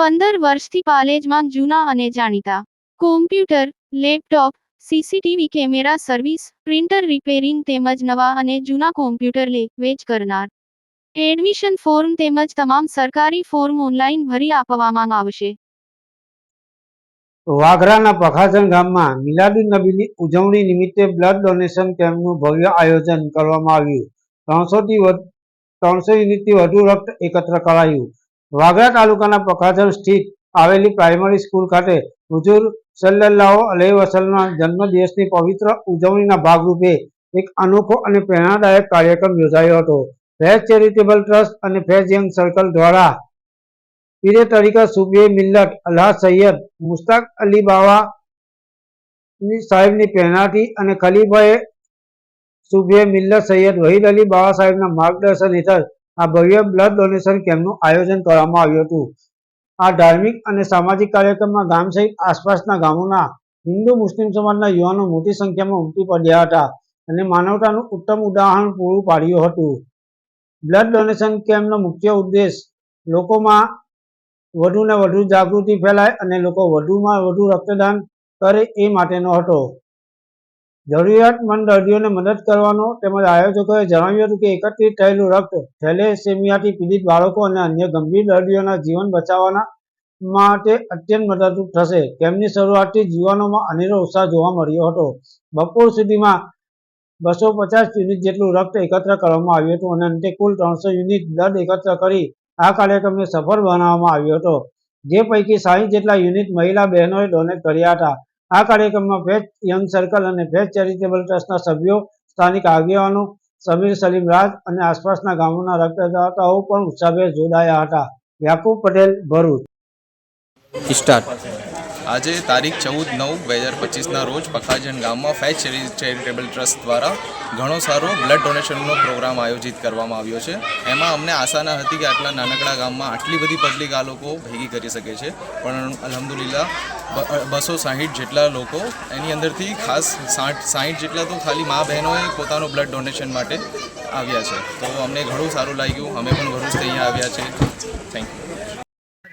પંદર વર્ષથી પાલેજમાં જૂના અને જાણીતા. Computer laptop CCTV camera service printer repairing તેમજ નવા અને જૂના કોમ્પ્યુટર લે, વેચ કરનાર. એડમિશન ફોર્મ તેમજ તમામ સરકારી ફોર્મ ઓનલાઈન ભરી આપવામાં આવશે. વાઘરાના પખાસણ ગામમાં મિલાદુન નબીની ઉજવણી નિમિત્તે બ્લડ ડોનેશન કેમ્પનું ભવ્ય આયોજન કરવામાં આવ્યું. ત્રણસોથી ત્રણસો યુનિટથી વધુ રક્ત એકત્ર કરાયું. વાગરા તાલુકાના પખાજણ સ્થિત આવેલી પ્રાઇમરી સ્કૂલ ખાતે હુજુર સલ્લલ્લાહુ અલૈહિ વસલના જન્મદિવસની પવિત્ર ઉજવણીના ભાગરૂપે એક અનોખો અને પ્રેરણાદાયક કાર્યક્રમ યોજાયો હતો. ફેઝ ચેરિટેબલ ટ્રસ્ટ અને ફેઝ યંગ સર્કલ દ્વારા પીરે તરીકા સુબે મિલ્લત અલ્હા સૈયદ મુસ્તાક અલી બાવા સાહેબની પ્રેરણાથી અને ખલીફાએ સુબે મિલ્લત સૈયદ વહીદ અલી બાવા સાહેબના માર્ગદર્શન હેઠળ આ ભવ્ય બ્લડ ડોનેશન કેમ્પનું આયોજન કરવામાં આવ્યું હતું. આ ધાર્મિક અને સામાજિક કાર્યક્રમમાં ગામ સહિત આસપાસના ગામોના હિન્દુ, મુસ્લિમ સમાજના યુવાનો મોટી સંખ્યામાં ઉમટી પડ્યા હતા અને માનવતાનું ઉત્તમ ઉદાહરણ પૂરું પાડ્યું હતું. બ્લડ ડોનેશન કેમ્પનો મુખ્ય ઉદ્દેશ લોકોમાં વધુને વધુ જાગૃતિ ફેલાય અને લોકો વધુમાં વધુ રક્તદાન કરે એ માટેનો હતો. જરૂરિયાતમંદ દર્દીઓને મદદ કરવાનો તેમજ આયોજકોએ જણાવ્યું હતું કે એકત્રિત થયેલું રક્ત થેલેસેમિયાથી પીડિત બાળકો અને અન્ય ગંભીર દર્દીઓના જીવન બચાવવાના માટે અત્યંત મદદરૂપ થશે. કેમ્પની શરૂઆતથી જીવનોમાં અનેરો ઉત્સાહ જોવા મળ્યો હતો. બપોર સુધીમાં બસો પચાસ યુનિટ જેટલું રક્ત એકત્ર કરવામાં આવ્યું હતું અને અંતે કુલ ત્રણસો યુનિટ બ્લડ એકત્ર કરી આ કાર્યક્રમને સફળ બનાવવામાં આવ્યો હતો. જે પૈકી સાહીઠ જેટલા યુનિટ મહિલા બહેનોએ ડોનેટ કર્યા હતા. આ કાર્યક્રમમાં ભેજ યંગ સર્કલ અને ભેજ ચેરિટેબલ ટ્રસ્ટના સભ્યો, સ્થાનિક આગેવાનો, સમીર સલીમ રાજ અને આસપાસના ગામોના રક્તદાતાઓ પણ ઉત્સાહભેર જોડાયા હતા. યાકુબ પટેલ, ભરૂચ. સ્ટાર્ટ. આજે તારીખ ચૌદ નવ બે હજાર પચીસના રોજ પખાજન ગામમાં ફેચ ચેરિટેબલ ટ્રસ્ટ દ્વારા ઘણો સારો બ્લડ ડોનેશનનો પ્રોગ્રામ આયોજિત કરવામાં આવ્યો છે. એમાં અમને આશા ન હતી કે આટલા નાનકડા ગામમાં આટલી બધી પબ્લિક આ લોકો ભેગી કરી શકે છે. પણ અલહમદુલિલ્લા બસો સાહીઠ જેટલા લોકો, એની અંદરથી ખાસ સાઠ, સાહીઠ જેટલા તો ખાલી મા બહેનોએ પોતાનું બ્લડ ડોનેશન માટે આવ્યા છે. તો અમને ઘણું સારું લાગ્યું. અમે પણ ભરૂચથી અહીંયા આવ્યા છે. થેન્ક યુ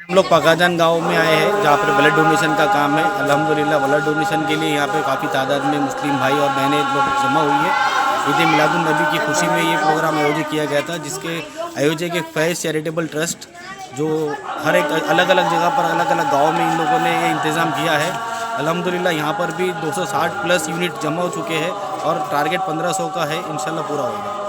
हम लोग पकाजान गाँव में आए हैं, जहाँ पर ब्लड डोनेशन का काम है। अल्हम्दुलिल्लाह ब्लड डोनेशन के लिए यहाँ पे काफ़ी तादाद में मुस्लिम भाई और बहनें लोग जमा हुई है। ईद मिलादुल नबी की खुशी में ये प्रोग्राम आयोजित किया गया था, जिसके आयोजक एक फैज़ चैरिटेबल ट्रस्ट जो हर एक अलग अलग जगह पर अलग अलग गाँव में इन लोगों ने ये इंतज़ाम किया है। अल्हम्दुलिल्लाह, यहाँ पर भी 260 प्लस यूनिट जमा हो चुके हैं और टारगेट 1500 का है, इंशाल्लाह पूरा होगा।